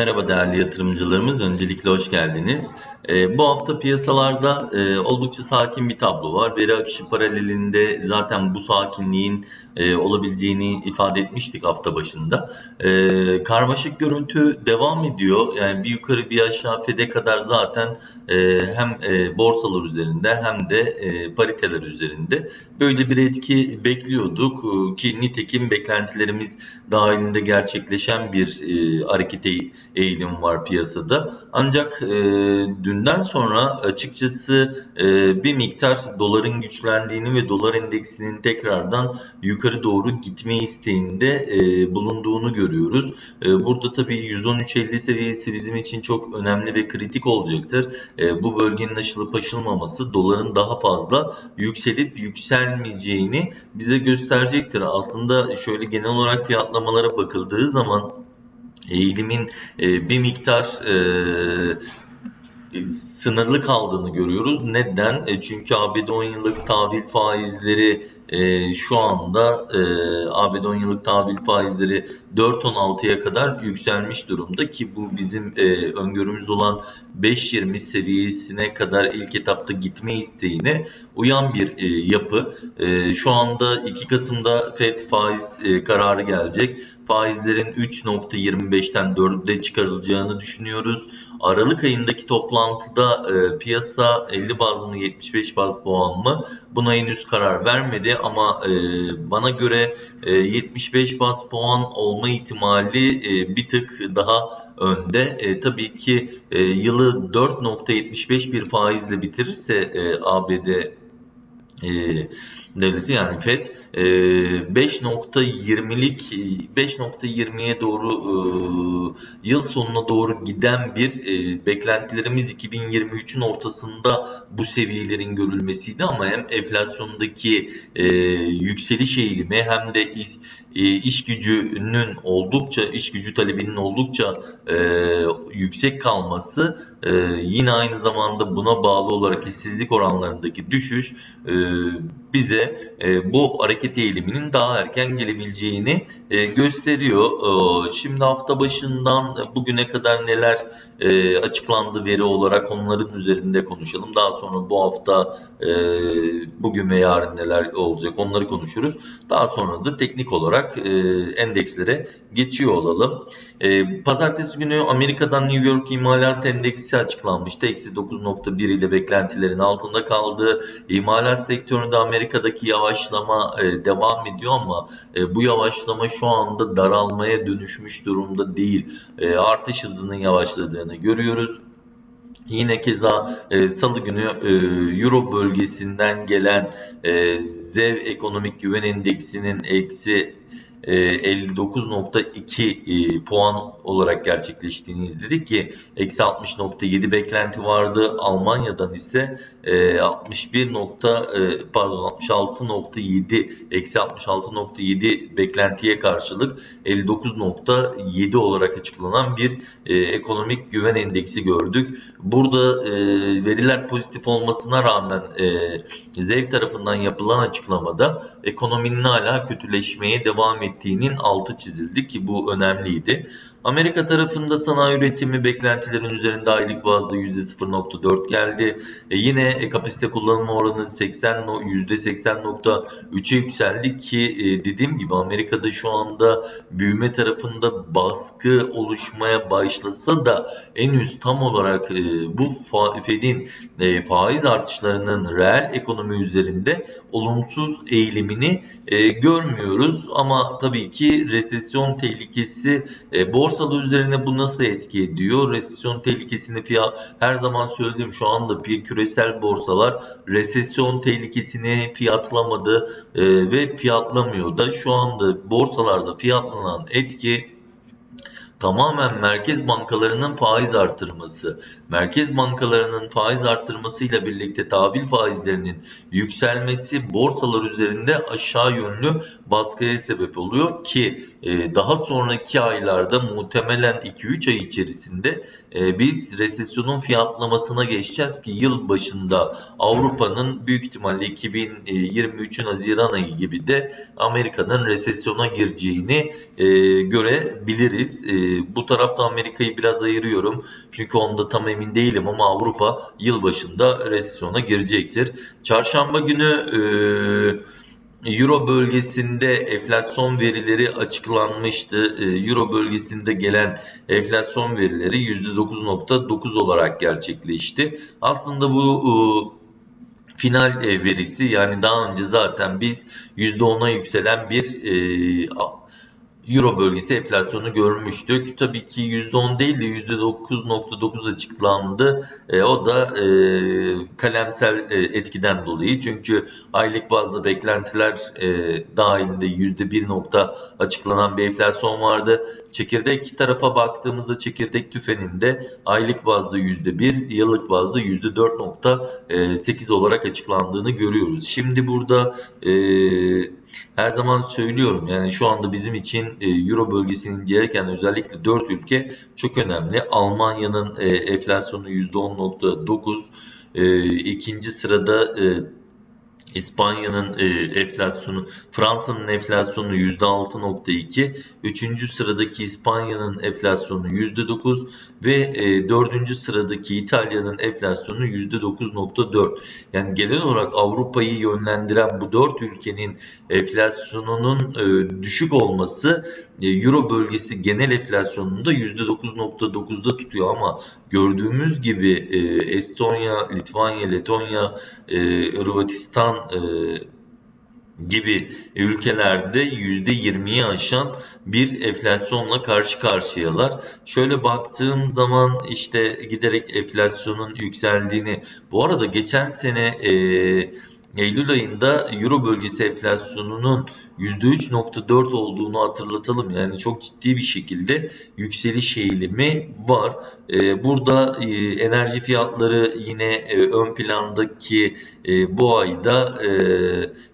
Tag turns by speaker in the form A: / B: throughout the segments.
A: Merhaba değerli yatırımcılarımız, öncelikle hoş geldiniz. Ee, bu hafta piyasalarda e, oldukça sakin bir tablo var. Veri akışı paralelinde zaten bu sakinliğin e, olabileceğini ifade etmiştik hafta başında. E, karmaşık görüntü devam ediyor. Yani bir yukarı bir aşağı FED'e kadar zaten e, hem e, borsalar üzerinde hem de e, pariteler üzerinde böyle bir etki bekliyorduk E, ki nitekim beklentilerimiz dahilinde gerçekleşen bir e, harekete eğilim var piyasada. Ancak e, dünden sonra açıkçası e, bir miktar doların güçlendiğini ve dolar endeksinin tekrardan yukarı doğru gitme isteğinde e, bulunduğunu görüyoruz. E, burada tabii 113.50 seviyesi bizim için çok önemli ve kritik olacaktır. E, bu bölgenin aşılıp aşılmaması doların daha fazla yükselip yükselmeyeceğini bize gösterecektir. Aslında şöyle genel olarak fiyatlamalara bakıldığı zaman eğilimin e, bir miktar e, sınırlı kaldığını görüyoruz. Neden? E, çünkü ABD 10 yıllık tahvil faizleri şu anda e, ABD 10 yıllık tahvil faizleri 4.16'ya kadar yükselmiş durumda ki bu bizim e, öngörümüz olan 5.20 seviyesine kadar ilk etapta gitme isteğine uyan bir e, yapı. E, şu anda 2 Kasım'da FED faiz e, kararı gelecek. Faizlerin 3.25'ten 4'e çıkarılacağını düşünüyoruz. Aralık ayındaki toplantıda e, piyasa 50 baz mı 75 baz puan mı buna henüz karar vermedi ama e, bana göre e, 75 baz puan olma ihtimali e, bir tık daha önde. E, tabii ki e, yılı 4.75 bir faizle bitirirse ABD devleti yani FED e, 5.20'lik 5.20'ye doğru e, yıl sonuna doğru giden bir e, beklentilerimiz 2023'ün ortasında bu seviyelerin görülmesiydi. Ama hem enflasyondaki e, yükseliş eğilimi hem de iş, e, gücünün oldukça iş gücü talebinin oldukça e, yüksek kalması e, yine aynı zamanda buna bağlı olarak işsizlik oranlarındaki düşüş e, bize e, bu hareket eğiliminin daha erken gelebileceğini e, gösteriyor. E, şimdi hafta başından bugüne kadar neler e, açıklandı veri olarak onların üzerinde konuşalım. Daha sonra bu hafta e, bugün ve yarın neler olacak onları konuşuruz. Daha sonra da teknik olarak e, endekslere geçiyor olalım. E, pazartesi günü Amerika'dan New York imalat endeksi açıklanmıştı. Eksi 9.1 ile beklentilerin altında kaldı. İmalat sektöründe Amerika'daki yavaşlama e, devam ediyor ama e, bu yavaşlama şu anda daralmaya dönüşmüş durumda değil. E, artış hızının yavaşladığını görüyoruz. Yine keza e, salı günü e, Euro bölgesinden gelen e, ZEV ekonomik güven endeksinin eksi 59.2 e, puan olarak gerçekleştiğini izledik ki eksi 60.7 beklenti vardı. Almanya'dan ise e, 61 nokta, e, pardon 66.7 eksi 66.7 beklentiye karşılık 59.7 olarak açıklanan bir e, ekonomik güven endeksi gördük. Burada e, veriler pozitif olmasına rağmen e, ZEV tarafından yapılan açıklamada ekonominin hala kötüleşmeye devam ettiğinin altı çizildi ki bu önemliydi. Amerika tarafında sanayi üretimi beklentilerin üzerinde aylık bazda %0.4 geldi. E yine e, kapasite kullanımı oranı 80 no- %80.3'e yükseldi ki e, dediğim gibi Amerika'da şu anda büyüme tarafında baskı oluşmaya başlasa da henüz tam olarak e, bu Fed'in e, faiz artışlarının reel ekonomi üzerinde olumsuz eğilimini görmüyoruz ama tabii ki resesyon tehlikesi e, borsalar üzerine bu nasıl etki ediyor? Resesyon tehlikesini fiyat her zaman söylediğim şu anda küresel borsalar resesyon tehlikesini fiyatlamadı e, ve fiyatlamıyor da şu anda borsalarda fiyatlanan etki tamamen merkez bankalarının faiz artırması. Merkez bankalarının faiz artırmasıyla birlikte tahvil faizlerinin yükselmesi borsalar üzerinde aşağı yönlü baskıya sebep oluyor ki e, daha sonraki aylarda muhtemelen 2-3 ay içerisinde e, biz resesyonun fiyatlamasına geçeceğiz ki yıl başında Avrupa'nın büyük ihtimalle 2023'ün Haziran ayı gibi de Amerika'nın resesyona gireceğini e, görebiliriz. E, bu tarafta Amerika'yı biraz ayırıyorum. Çünkü onda tam emin değilim ama Avrupa yılbaşında resesyona girecektir. Çarşamba günü e, Euro bölgesinde enflasyon verileri açıklanmıştı. Ee, Euro bölgesinde gelen enflasyon verileri %9.9 olarak gerçekleşti. Aslında bu e, final e, verisi yani daha önce zaten biz %10'a yükselen bir e, Euro bölgesi enflasyonu görmüştük. Tabii ki %10 değil de %9.9 açıklandı. E, o da e, kalemsel e, etkiden dolayı. Çünkü aylık bazda beklentiler e, dahilinde %1 nokta açıklanan bir enflasyon vardı. Çekirdek tarafa baktığımızda çekirdek tüfeninde aylık bazda %1, yıllık bazda %4.8 olarak açıklandığını görüyoruz. Şimdi burada e, her zaman söylüyorum yani şu anda bizim için e, Euro bölgesini incelerken özellikle 4 ülke çok önemli. Almanya'nın e, enflasyonu %10.9, e, ikinci sırada İspanya'nın e, enflasyonu, Fransa'nın enflasyonu %6.2, üçüncü sıradaki İspanya'nın enflasyonu %9 ve e, dördüncü sıradaki İtalya'nın enflasyonu %9.4. Yani genel olarak Avrupa'yı yönlendiren bu dört ülkenin enflasyonunun e, düşük olması Euro bölgesi genel enflasyonunu da %9.9'da tutuyor ama gördüğümüz gibi e, Estonya, Litvanya, Letonya, e, Hırvatistan e, gibi ülkelerde %20'yi aşan bir enflasyonla karşı karşıyalar. Şöyle baktığım zaman işte giderek enflasyonun yükseldiğini, bu arada geçen sene e, Eylül ayında Euro bölgesi enflasyonunun %3.4 olduğunu hatırlatalım. Yani çok ciddi bir şekilde yükseliş eğilimi var. Ee, burada e, enerji fiyatları yine e, ön plandaki e, bu ayda e,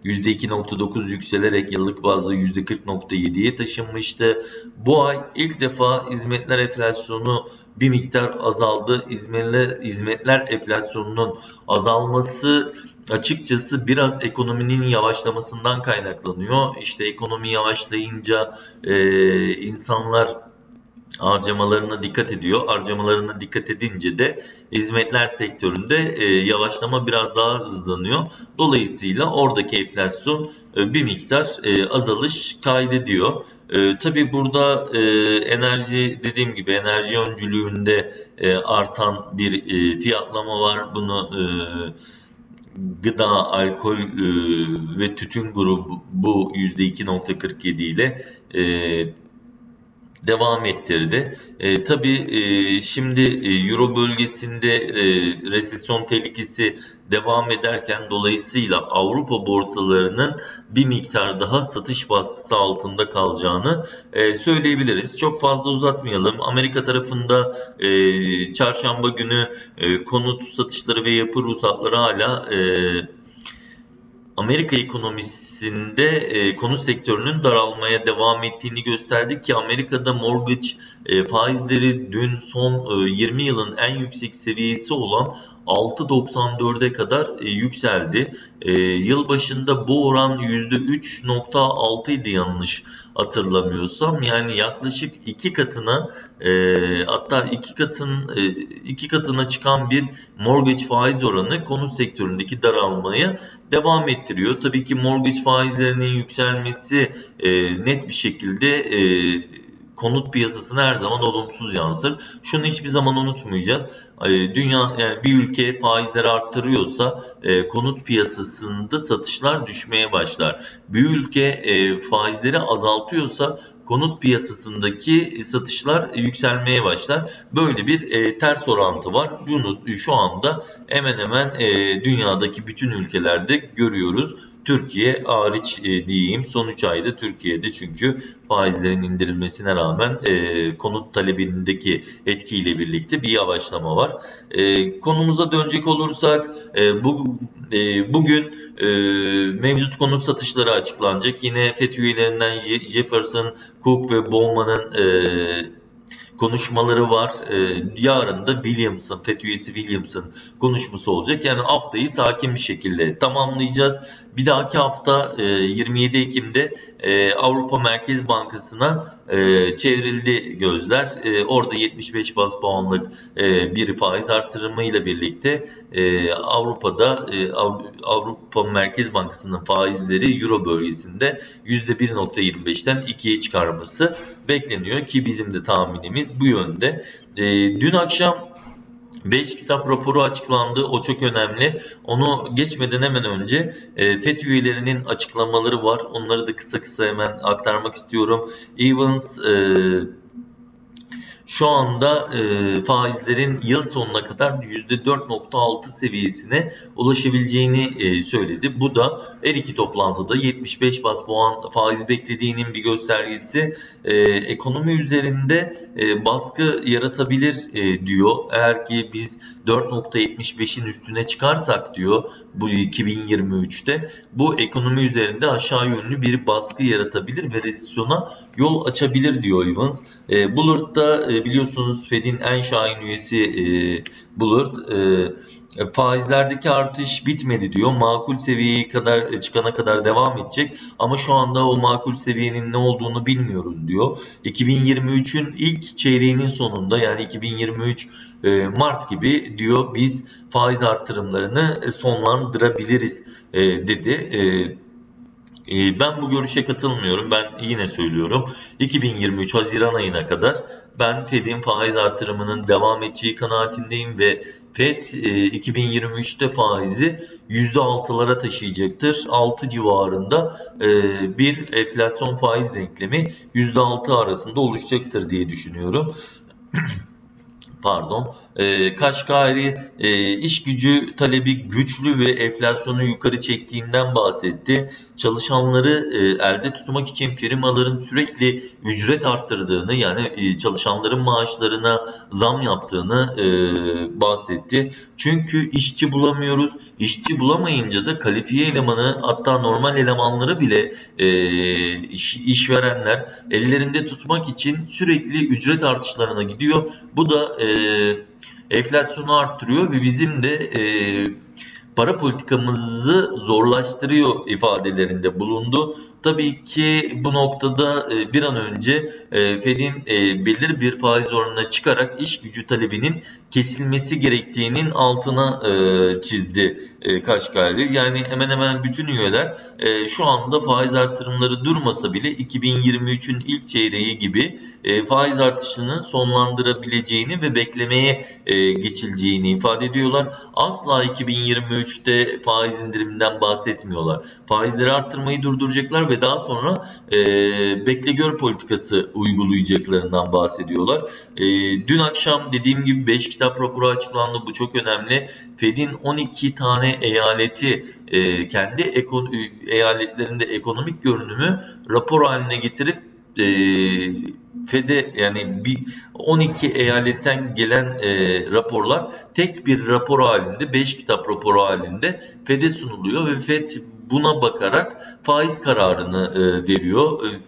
A: %2.9 yükselerek yıllık bazda %40.7'ye taşınmıştı. Bu ay ilk defa hizmetler enflasyonu bir miktar azaldı. Hizmetler, hizmetler enflasyonunun azalması açıkçası biraz ekonominin yavaşlamasından kaynaklanıyor. İşte ekonomi yavaşlayınca e, insanlar harcamalarına dikkat ediyor. Harcamalarına dikkat edince de hizmetler sektöründe e, yavaşlama biraz daha hızlanıyor. Dolayısıyla oradaki enflasyon e, bir miktar e, azalış kaydediyor. E, tabii burada e, enerji dediğim gibi enerji öncülüğünde e, artan bir e, fiyatlama var. Bunu e, gıda, alkol e, ve tütün grubu bu %2.47 ile e, devam ettirdi. E, tabii e, şimdi e, Euro bölgesinde e, resesyon tehlikesi devam ederken dolayısıyla Avrupa borsalarının bir miktar daha satış baskısı altında kalacağını e, söyleyebiliriz. Çok fazla uzatmayalım. Amerika tarafında e, çarşamba günü e, konut satışları ve yapı ruhsatları hala e, Amerika ekonomisinde e, konut sektörünün daralmaya devam ettiğini gösterdik ki Amerika'da mortgage e, faizleri dün son e, 20 yılın en yüksek seviyesi olan 6.94'e kadar e, yükseldi. E, yıl başında bu oran %3.6 idi yanlış hatırlamıyorsam. Yani yaklaşık iki katına e, hatta iki katın iki katına çıkan bir mortgage faiz oranı konut sektöründeki daralmaya devam ettiriyor. Tabii ki mortgage faizlerinin yükselmesi net bir şekilde konut piyasasına her zaman olumsuz yansır. Şunu hiçbir zaman unutmayacağız. E, Dünya yani bir ülke faizleri arttırıyorsa e, konut piyasasında satışlar düşmeye başlar. Bir ülke e, faizleri azaltıyorsa konut piyasasındaki satışlar yükselmeye başlar. Böyle bir e, ters orantı var. Bunu şu anda hemen hemen dünyadaki bütün ülkelerde görüyoruz. Türkiye hariç e, diyeyim son 3 ayda Türkiye'de çünkü faizlerin indirilmesine rağmen e, konut talebindeki etkiyle birlikte bir yavaşlama var. E, konumuza dönecek olursak e, bu e, bugün e, mevcut konut satışları açıklanacak. Yine FETÖ üyelerinden Je- Jefferson, Cook ve Bowman'ın e, konuşmaları var. E, yarın da Williamson, FETÖ üyesi Williamson konuşması olacak. Yani haftayı sakin bir şekilde tamamlayacağız. Bir dahaki hafta e, 27 Ekim'de e, Avrupa Merkez Bankası'na e, çevrildi gözler. E, orada 75 bas puanlık e, bir faiz artırımıyla birlikte e, Avrupa'da e, Av- Avrupa Merkez Bankası'nın faizleri Euro bölgesinde %1.25'ten 2'ye çıkarması bekleniyor ki bizim de tahminimiz bu yönde. E, dün akşam 5 kitap raporu açıklandı. O çok önemli. Onu geçmeden hemen önce e, FED üyelerinin açıklamaları var. Onları da kısa kısa hemen aktarmak istiyorum. Evans e, şu anda e, faizlerin yıl sonuna kadar %4.6 seviyesine ulaşabileceğini e, söyledi. Bu da her iki toplantıda 75 bas puan faiz beklediğinin bir göstergesi. E, ekonomi üzerinde e, baskı yaratabilir e, diyor. Eğer ki biz 4.75'in üstüne çıkarsak diyor bu 2023'te bu ekonomi üzerinde aşağı yönlü bir baskı yaratabilir ve resesyona yol açabilir diyor Evans. E, Bullard da e, biliyorsunuz Fed'in en şahin üyesi e, Bullard e, e, faizlerdeki artış bitmedi diyor. Makul seviyeye kadar çıkana kadar devam edecek ama şu anda o makul seviyenin ne olduğunu bilmiyoruz diyor. 2023'ün ilk çeyreğinin sonunda yani 2023 e, Mart gibi diyor biz faiz artırımlarını sonlandırabiliriz dedi. E, e, Ben bu görüşe katılmıyorum. Ben yine söylüyorum. 2023 Haziran ayına kadar ben Fed'in faiz artırımının devam edeceği kanaatindeyim ve Fed e, 2023'te faizi %6'lara taşıyacaktır. 6 civarında e, bir enflasyon faiz denklemi %6 arasında oluşacaktır diye düşünüyorum. Pardon. E, Kaşgari iş gücü talebi güçlü ve enflasyonu yukarı çektiğinden bahsetti. Çalışanları e, elde tutmak için firmaların sürekli ücret arttırdığını yani e, çalışanların maaşlarına zam yaptığını e, bahsetti. Çünkü işçi bulamıyoruz. İşçi bulamayınca da kalifiye elemanı hatta normal elemanları bile iş, işverenler ellerinde tutmak için sürekli ücret artışlarına gidiyor. Bu da e, enflasyonu arttırıyor ve bizim de e, para politikamızı zorlaştırıyor ifadelerinde bulundu. Tabii ki bu noktada e, bir an önce e, Fed'in e, belirli bir faiz oranına çıkarak iş gücü talebinin kesilmesi gerektiğinin altına çizdi e, Kaşgali. Yani hemen hemen bütün üyeler şu anda faiz artırımları durmasa bile 2023'ün ilk çeyreği gibi faiz artışını sonlandırabileceğini ve beklemeye geçileceğini ifade ediyorlar. Asla 2023'te faiz indiriminden bahsetmiyorlar. Faizleri arttırmayı durduracaklar ve daha sonra e, bekle gör politikası uygulayacaklarından bahsediyorlar. E, dün akşam dediğim gibi 5 kitap raporu açıklandı. Bu çok önemli. Fed'in 12 tane eyaleti e, kendi ekon eyaletlerinde ekonomik görünümü rapor haline getirip e, FED'e yani bir 12 eyaletten gelen e, raporlar tek bir rapor halinde 5 kitap raporu halinde FED'e sunuluyor ve FED buna bakarak faiz kararını e, veriyor. E,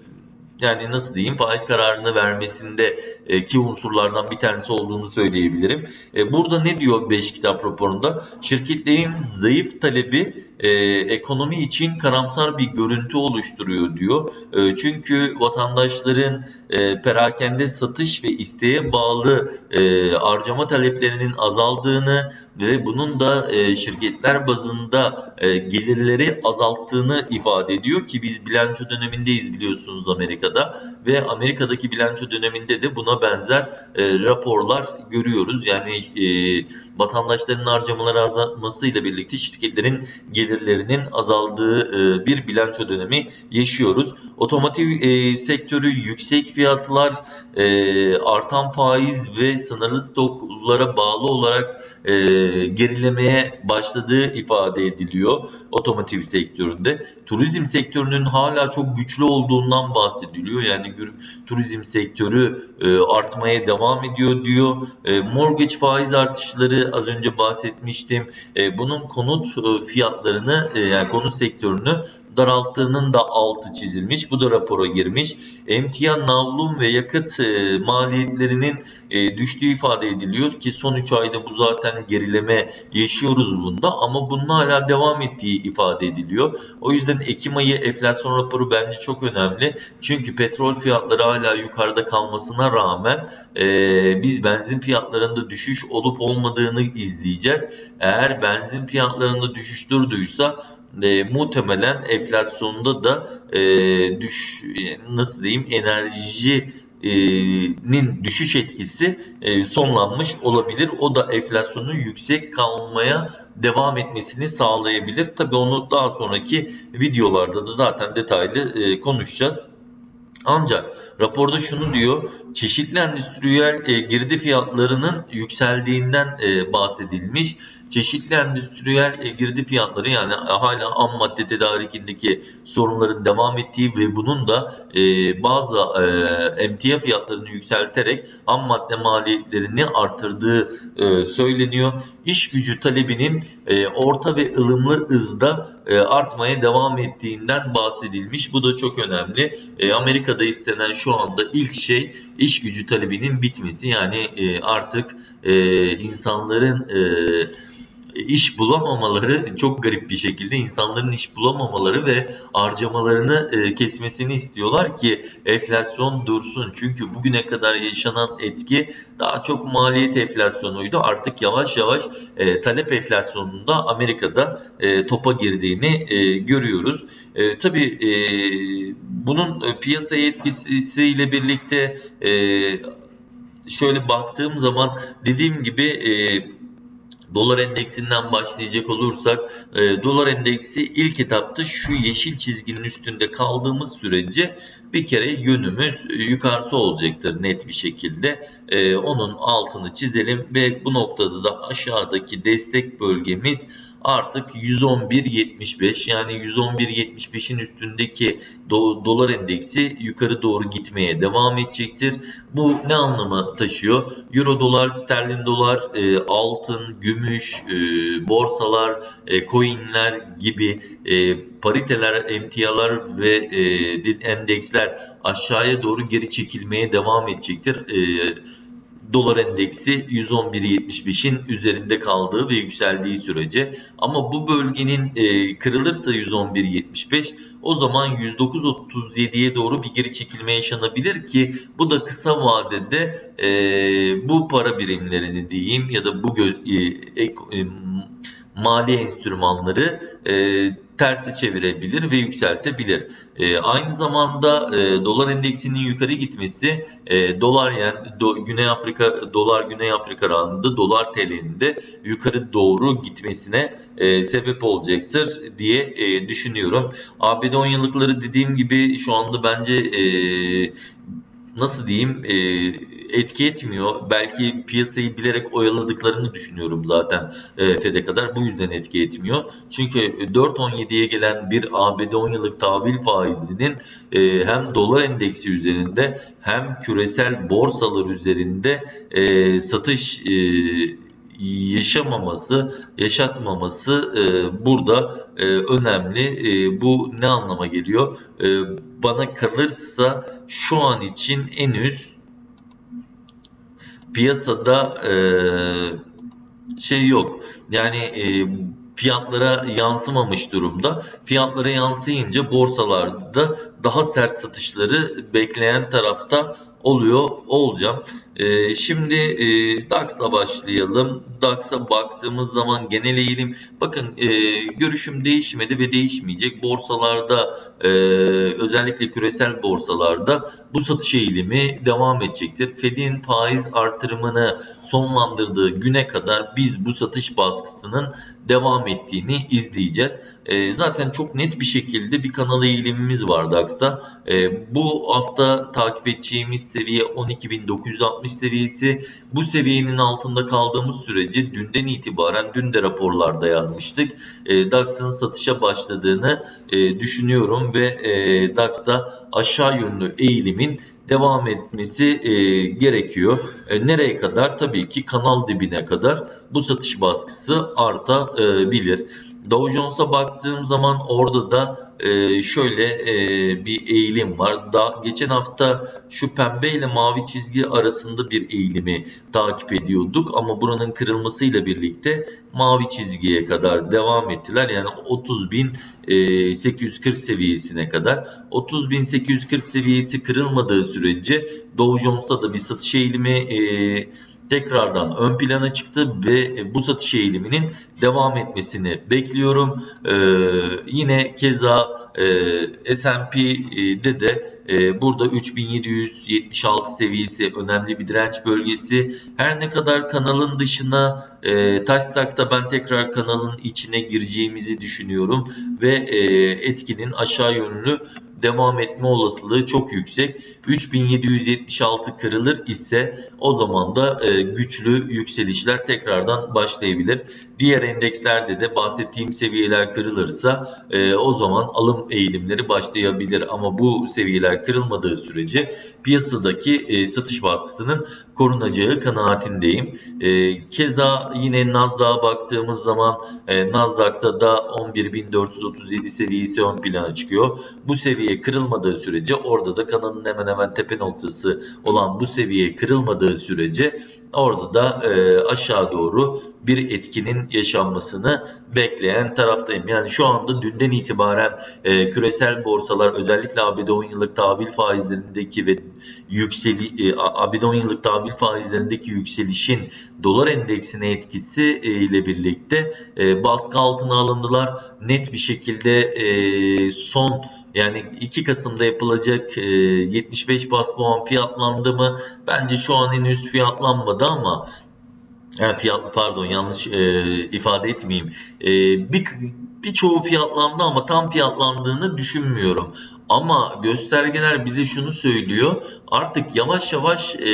A: yani nasıl diyeyim faiz kararını vermesinde e, ki unsurlardan bir tanesi olduğunu söyleyebilirim. Burada ne diyor 5 kitap raporunda? Şirketlerin zayıf talebi e, ekonomi için karamsar bir görüntü oluşturuyor diyor. E, çünkü vatandaşların e, perakende satış ve isteğe bağlı e, harcama taleplerinin azaldığını ve bunun da e, şirketler bazında e, gelirleri azalttığını ifade ediyor ki biz bilanço dönemindeyiz biliyorsunuz Amerika'da ve Amerika'daki bilanço döneminde de buna benzer e, raporlar görüyoruz. Yani e, vatandaşların harcamaları azaltmasıyla birlikte şirketlerin gelirlerinin azaldığı e, bir bilanço dönemi yaşıyoruz. Otomotiv e, sektörü yüksek fiyatlar, e, artan faiz ve sınırlı stoklara bağlı olarak gerilemeye başladığı ifade ediliyor otomotiv sektöründe. Turizm sektörünün hala çok güçlü olduğundan bahsediliyor. Yani turizm sektörü artmaya devam ediyor diyor. Mortgage faiz artışları az önce bahsetmiştim. Bunun konut fiyatlarını e, yani konut sektörünü daralttığının da altı çizilmiş. Bu da rapora girmiş. Emtia, navlun ve yakıt e, maliyetlerinin e, düştüğü ifade ediliyor ki son 3 ayda bu zaten gerileme yaşıyoruz bunda ama bunun hala devam ettiği ifade ediliyor. O yüzden Ekim ayı enflasyon raporu bence çok önemli. Çünkü petrol fiyatları hala yukarıda kalmasına rağmen e, biz benzin fiyatlarında düşüş olup olmadığını izleyeceğiz. Eğer benzin fiyatlarında düşüş durduysa e, muhtemelen enflasyonda da e, düş nasıl diyeyim enerji e, nin düşüş etkisi e, sonlanmış olabilir. O da enflasyonun yüksek kalmaya devam etmesini sağlayabilir. Tabii onu daha sonraki videolarda da zaten detaylı e, konuşacağız. Ancak raporda şunu diyor, çeşitli endüstriyel e, girdi fiyatlarının yükseldiğinden e, bahsedilmiş. Çeşitli endüstriyel e, girdi fiyatları yani hala ham madde tedarikindeki sorunların devam ettiği ve bunun da e, bazı e, emtia fiyatlarını yükselterek ham madde maliyetlerini artırdığı e, söyleniyor. İş gücü talebinin e, orta ve ılımlı hızda e, artmaya devam ettiğinden bahsedilmiş. Bu da çok önemli. E, Amerika'da istenen şu anda ilk şey iş gücü talebinin bitmesi. Yani e, artık e, insanların e, iş bulamamaları çok garip bir şekilde insanların iş bulamamaları ve harcamalarını e, kesmesini istiyorlar ki enflasyon dursun. Çünkü bugüne kadar yaşanan etki daha çok maliyet enflasyonuydu. Artık yavaş yavaş e, talep enflasyonunda Amerika'da e, topa girdiğini görüyoruz. E, tabii bunun piyasaya etkisiyle birlikte şöyle baktığım zaman dediğim gibi e, Dolar endeksinden başlayacak olursak e, dolar endeksi ilk etapta şu yeşil çizginin üstünde kaldığımız sürece bir kere yönümüz yukarısı olacaktır net bir şekilde. E, onun altını çizelim ve bu noktada da aşağıdaki destek bölgemiz artık 111.75 yani 111.75'in üstündeki do dolar endeksi yukarı doğru gitmeye devam edecektir. Bu ne anlamı taşıyor? Euro dolar, sterlin dolar, e, altın, gümüş, e, borsalar, e, coinler gibi e, pariteler, emtialar ve e, endeksler aşağıya doğru geri çekilmeye devam edecektir. E, dolar endeksi 111.75'in üzerinde kaldığı ve yükseldiği sürece. Ama bu bölgenin e, kırılırsa 111.75 o zaman 109.37'ye doğru bir geri çekilme yaşanabilir ki bu da kısa vadede e, bu para birimlerini diyeyim ya da bu göz, e, ek, e, mali enstrümanları e, tersi çevirebilir ve yükseltebilir. E, aynı zamanda e, dolar endeksinin yukarı gitmesi e, dolar yani do, Güney Afrika dolar Güney Afrika randında dolar TL'nin de yukarı doğru gitmesine e, sebep olacaktır diye e, düşünüyorum. ABD 10 yıllıkları dediğim gibi şu anda bence e, nasıl diyeyim e, etki etmiyor. Belki piyasayı bilerek oyaladıklarını düşünüyorum zaten e, FED'e kadar. Bu yüzden etki etmiyor. Çünkü 4.17'ye gelen bir ABD 10 yıllık tahvil faizinin e, hem dolar endeksi üzerinde hem küresel borsalar üzerinde e, satış e, yaşamaması, yaşatmaması e, burada e, önemli. E, bu ne anlama geliyor? E, bana kalırsa şu an için en üst piyasada e, şey yok. Yani e, fiyatlara yansımamış durumda. Fiyatlara yansıyınca borsalarda daha sert satışları bekleyen tarafta oluyor olacağım. Ee, şimdi e, DAX'la başlayalım. DAX'a baktığımız zaman genel eğilim bakın e, görüşüm değişmedi ve değişmeyecek. Borsalarda e, özellikle küresel borsalarda bu satış eğilimi devam edecektir. Fed'in faiz artırımını sonlandırdığı güne kadar biz bu satış baskısının devam ettiğini izleyeceğiz. E, zaten çok net bir şekilde bir kanal eğilimimiz var DAX'ta. E, bu hafta takip edeceğimiz seviye 12.960 seviyesi. Bu seviyenin altında kaldığımız sürece dünden itibaren dün de raporlarda yazmıştık. E, DAX'ın satışa başladığını e, düşünüyorum ve e, DAX'ta aşağı yönlü eğilimin devam etmesi e, gerekiyor. E, nereye kadar? Tabii ki kanal dibine kadar bu satış baskısı artabilir. Dow Jones'a baktığım zaman orada da e, şöyle e, bir eğilim var. Da, geçen hafta şu pembe ile mavi çizgi arasında bir eğilimi takip ediyorduk ama buranın kırılmasıyla birlikte mavi çizgiye kadar devam ettiler. Yani 30.840 seviyesine kadar. 30.840 seviyesi kırılmadığı sürece Dow Jones'ta da bir satış eğilimi e, tekrardan ön plana çıktı ve bu satış eğiliminin devam etmesini bekliyorum. Ee, yine keza e, S&P'de de e, burada 3776 seviyesi önemli bir direnç bölgesi. Her ne kadar kanalın dışına e, taşsak da ben tekrar kanalın içine gireceğimizi düşünüyorum ve e, etkinin aşağı yönlü devam etme olasılığı çok yüksek. 3776 kırılır ise o zaman da e, güçlü yükselişler tekrardan başlayabilir. Diğer endekslerde de bahsettiğim seviyeler kırılırsa e, o zaman alım eğilimleri başlayabilir. Ama bu seviyeler kırılmadığı sürece piyasadaki e, satış baskısının korunacağı kanaatindeyim. Keza yine Nasdaq'a baktığımız zaman e, Nasdaq'ta da 11.437 seviyesi ön plana çıkıyor. Bu seviye kırılmadığı sürece orada da kanalın hemen hemen tepe noktası olan bu seviye kırılmadığı sürece orada da e, aşağı doğru bir etkinin yaşanmasını bekleyen taraftayım. Yani şu anda dünden itibaren e, küresel borsalar özellikle ABD 10 yıllık tahvil faizlerindeki ve yükseli e, ABD 10 yıllık tahvil faizlerindeki yükselişin dolar endeksine etkisi e, ile birlikte e, baskı altına alındılar. Net bir şekilde e, son yani 2 Kasım'da yapılacak e, 75 bas puan fiyatlandı mı? Bence şu an henüz fiyatlanmadı ama yani fiyat pardon yanlış e, ifade etmeyeyim. E, bir birçoğu fiyatlandı ama tam fiyatlandığını düşünmüyorum. Ama göstergeler bize şunu söylüyor. Artık yavaş yavaş e,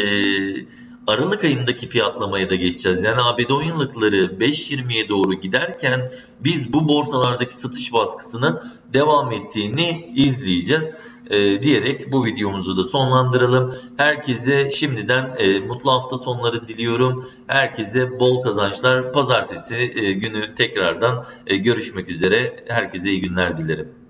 A: Aralık ayındaki fiyatlamaya da geçeceğiz. Yani ABD 10 yıllıkları 5.20'ye doğru giderken biz bu borsalardaki satış baskısının devam ettiğini izleyeceğiz e, diyerek bu videomuzu da sonlandıralım. Herkese şimdiden e, mutlu hafta sonları diliyorum. Herkese bol kazançlar. Pazartesi e, günü tekrardan e, görüşmek üzere. Herkese iyi günler dilerim.